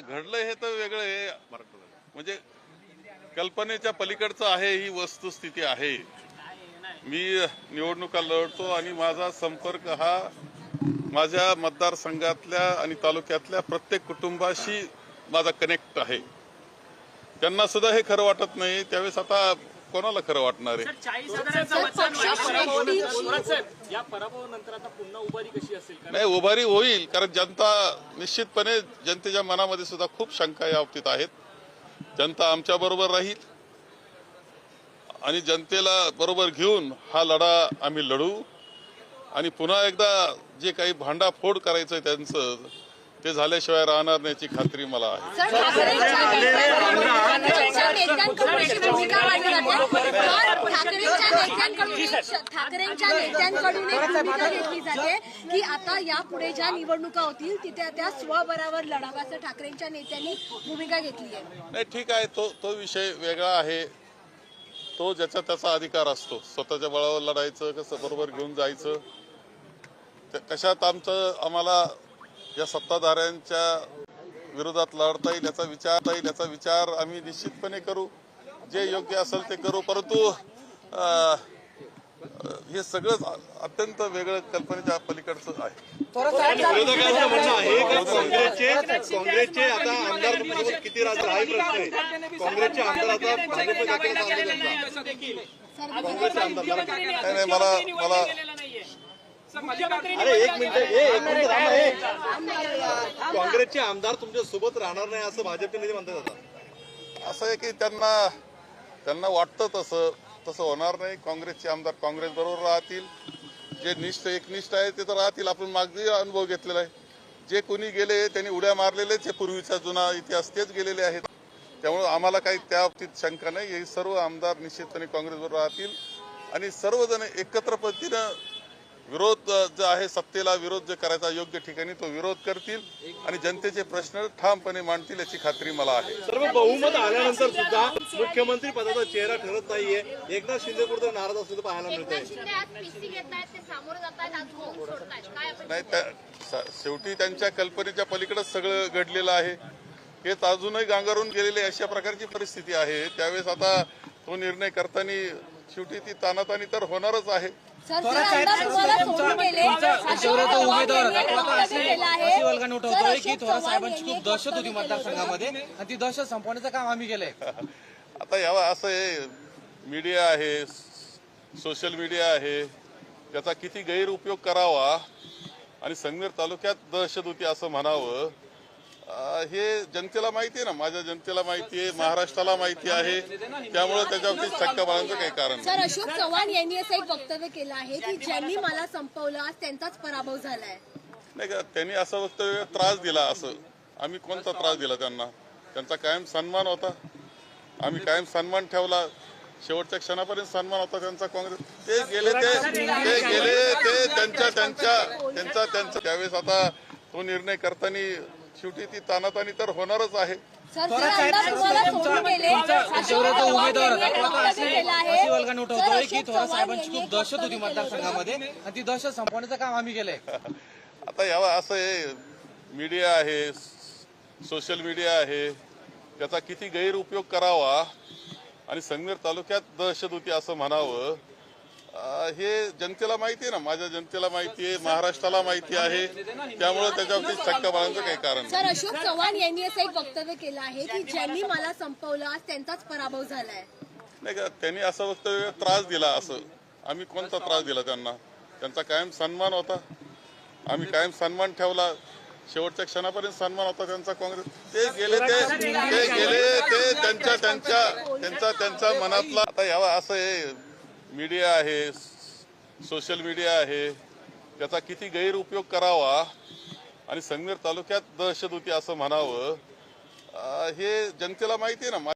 घडलं हे तर वेगळं आहे. म्हणजे कल्पनेच्या पलीकडचं आहे ही वस्तुस्थिती आहे. मी निवडणुका लढतो आणि माझा संपर्क हा माझ्या मतदारसंघातल्या आणि तालुक्यातल्या प्रत्येक कुटुंबाशी माझा कनेक्ट आहे. त्यांना सुद्धा हे खरं वाटत नाही. त्यावेळेस आता कोणाला खरं वाटणार आहे? नाही उभारी होईल कारण जनता निश्चितपणे जनतेच्या मनामध्ये सुद्धा खूप शंका या बाबतीत आहेत. जनता आमच्या बरोबर राहील आणि जनतेला बरोबर घेऊन हा लढा आम्ही लढू. आणि पुन्हा एकदा जे काही भांडाफोड करायचं त्यांचं ते झाल्याशिवाय राहणार नाही याची खात्री मला आहे. ठाकरेंच्या नेत्यांकडून एक भूमिका घेतली जाते की आता यापुढे ज्या निवडणुका होतील तिथे त्या स्वबरावर असं ठाकरेंच्या नेत्यांनी भूमिका घेतली आहे. नाही ठीक आहे तो तो विषय वेगळा आहे. तो ज्याचा त्याचा अधिकार असतो. स्वतःच्या बळावर लढायचं कसं बरोबर घेऊन जायचं. कशात आमचं आम्हाला या सत्ताधाऱ्यांच्या विरोधात लढता येईल याचा विचार येईल याचा विचार आम्ही निश्चितपणे करू. जे योग्य असेल ते करू. परंतु हे सगळं अत्यंत वेगळं कल्पनेच्या पलीकडचं आहे. विरोधकांचं म्हणणं आहे का काँग्रेसचे काँग्रेसचे आता आमदार तुमच्यासोबत किती राहतील हाही प्रश्न आहे. काँग्रेसचे आमदार आता काँग्रेसचे आमदार नाही मला मला अरे एक मिनिट एक काँग्रेसचे आमदार तुमच्यासोबत राहणार नाही असं भाजपचे नेते म्हणतात आता. असं आहे की त्यांना त्यांना वाटतं तसं तसं होणार नाही. काँग्रेसचे आमदार काँग्रेस बरोबर राहतील. जे निष्ठ एकनिष्ठ आहे ते तर राहतील. आपण मागचे अनुभव घेतलेला आहे. जे कोणी गेले त्यांनी उड्या मारलेलेच हे पूर्वीचा जुना इतिहास तेच गेलेले आहेत. त्यामुळे आम्हाला काही त्या बाबतीत शंका नाही. हे सर्व आमदार निश्चितपणे काँग्रेसबरोबर राहतील. आणि सर्वजण एकत्र पद्धतीनं विरोध जो आहे सत्तेला विरोध जे करायचा योग्य ठिकाणी तो विरोध करतील आणि जनतेचे प्रश्न ठामपणे मांडतील याची खात्री मला आहे. सर्व बहुमत आल्यानंतर सुद्धा मुख्यमंत्री पदाचा चेहरा ठरत नाहीये. एकनाथ शिंदे कुठे नाराज पाहायला मिळत आहे शिंदे आज पीसी घेत आहेत ते सामोरं जात आहेत आज होऊन सोडतायत. काय अपेक्षा? नाही शेवटी त्यांच्या कल्पनेच्या पलीकडेच सगळं घडलेलं आहे. हेच अजूनही गांगारून गेलेले अशा प्रकारची परिस्थिती आहे. त्यावेळेस आता तो निर्णय करताना शेवटी ती तानातानी तर होणारच आहे. उठवतोय की साहेबांची खूप दहशत होती. मतदारसंघामध्ये आणि ती दहशत संपवण्याचं काम आम्ही केलंय. आता यावा असं आहे मीडिया आहे सोशल मीडिया आहे याचा किती गैरउपयोग करावा आणि संगमेर तालुक्यात दहशत होती असं म्हणावं हे जनतेला माहिती आहे ना माझ्या जनतेला माहिती आहे महाराष्ट्राला माहिती आहे. त्यामुळे त्याच्यावरती शंका बाळगण्याचं काही कारण. सर अशोक चव्हाण यांनी असं एक वक्तव्य केलं आहे की ज्यांनी मला संपवलं आज त्यांचाच पराभव झालाय. नाही का त्यांनी असं वक्तव्य त्रास दिला असं. आम्ही कोणता त्रास दिला त्यांना? त्यांचा कायम सन्मान होता. आम्ही कायम सन्मान ठेवला. शेवटच्या क्षणापर्यंत सन्मान होता त्यांचा काँग्रेस. ते गेले ते ते गेले ते त्यांच्या त्यांच्या त्यांचा त्यांचा. त्यावेळेस आता तो निर्णय करताना शेवटी ती तानातानी तर होणारच आहे. सर ते की साहेबांची खूप दहशत होती. मतदारसंघामध्ये आणि दहशत संपवण्याचं काम आम्ही केलंय. आता यावा असं आहे मीडिया आहे सोशल मीडिया आहे याचा किती गैरउपयोग करावा आणि संगमेर तालुक्यात दहशत होती असं म्हणावं. अं, हे जनतेला माहिती आहे ना माझ्या जनतेला माहिती आहे महाराष्ट्राला माहिती आहे. त्यामुळे त्याच्यावरती शंका बाळगण्याचं काही कारण. सर अशोक चव्हाण यांनी असं एक वक्तव्य केलं आहे की ज्यांनी मला संपवलं आज त्यांचाच पराभव झालाय. नाही का त्यांनी असं वक्तव्य त्रास दिला असं. आम्ही कोणता त्रास दिला त्यांना? त्यांचा कायम सन्मान होता. आम्ही कायम सन्मान ठेवला. शेवटच्या क्षणापर्यंत सन्मान होता त्यांचा काँग्रेस. ते गेले ते ते गेले ते त्यांच्या त्यांच्या त्यांचा त्यांच्या मनातला. आता यावा असं आहे मीडिया आहे सोशल मीडिया आहे याचा किती गैरउपयोग करावा आणि संगमेर तालुक्यात दहशत होती असं म्हणावं हे जनतेला माहिती आहे ना?